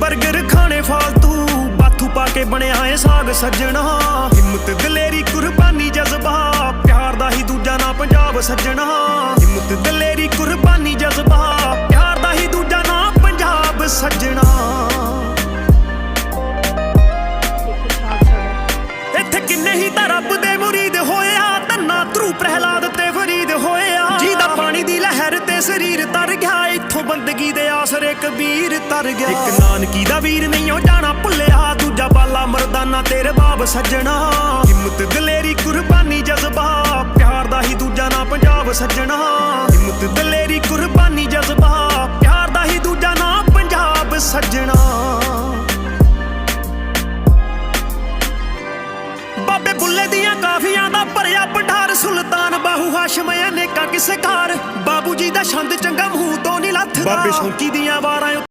버ਗਰ ਖਾਣੇ ਫਾਲਤੂ। ਬਾਥੂ ਪਾ ਕੇ ਬਣਿਆ ਏ ਸਾਗ ਸੱਜਣਾ। ਹਿੰਮਤ ਦਲੇਰੀ, ਕੁਰਬਾਨੀ, ਜਜ਼ਬਾ। ਪਿਆਰ ਦਾ ਹੀ ਦੂਜਾ ਨਾਂ ਪੰਜਾਬ ਸੱਜਣਾ। ਹਿੰਮਤ ਦਲੇਰੀ, ਕੁਰਬਾਨੀ, ਜਜ਼ਬਾ। ਪਿਆਰ ਦਾ ਹੀ ਦੂਜਾ ਨਾਂ ਪੰਜਾਬ ਸੱਜਣਾ। ਇੱਥੇ ਕਿੰਨੇ ਹੀ ਤਾਂ ਰੱਬ ਦੇ ਮੁਰੀਦ ਹੋਇਆ ਤੰਨਾ ਧਰੂ ਪ੍ਰਹਿਲਾਦ ਤੇ ਫਰੀਦ ਹੋਇਆ ਜਿਹਦਾ ਪਾਣੀ ਦੀ ਲਹਿਰ ਤੇ ਸਰੀਰ ਤਰ ਗਿਆ। ਇੱਥੋਂ ਬੰਦਗੀ ਦੇ ਕਬੀਰ ਤਰ ਗਿਆ। ਇੱਕ ਨਾਨਕੀ ਦਾ ਵੀਰ ਨਹੀਂ ਉਹ ਜਾਣਾ ਭੁੱਲਿਆ। ਦੂਜਾ ਬਾਲਾ ਮਰਦਾਨਾ ਤੇਰੇ ਬਾਬ ਸੱਜਣਾ। ਹਿੰਮਤ ਦਲੇਰੀ, ਕੁਰਬਾਨੀ, ਜਜ਼ਬਾ। ਪਿਆਰ ਦਾ ਹੀ ਦੂਜਾ ਨਾ ਪੰਜਾਬ ਸੱਜਣਾ। ਹਿੰਮਤ ਦਲੇਰੀ, ਕੁਰਬਾਨੀ, ਜਜ਼ਬਾ। ਪਿਆਰ ਦਾ ਹੀ ਦੂਜਾ ਨਾਂ ਪੰਜਾਬ ਸੱਜਣਾ। ਬਾਬੇ ਬੁੱਲੇ ਦੀਆਂ ਕਾਫੀਆਂ ਦਾ ਭਰਿਆ ਭੰਡਾਰ ਸੁਲਤਾਨ ਬਾਹੂ ਹਾਸ਼ਮ ਅਨੇਕਾਂ ਕਿਸੇ ਘਰ? ਬਾਬੂ ਜੀ ਦਾ ਛੰਦ ਚੰਗਾ ਮੂੰਹ ਬਾਬੇ ਸ਼ੌਂਕੀ ਦੀਆਂ ਵਾਰਾਂ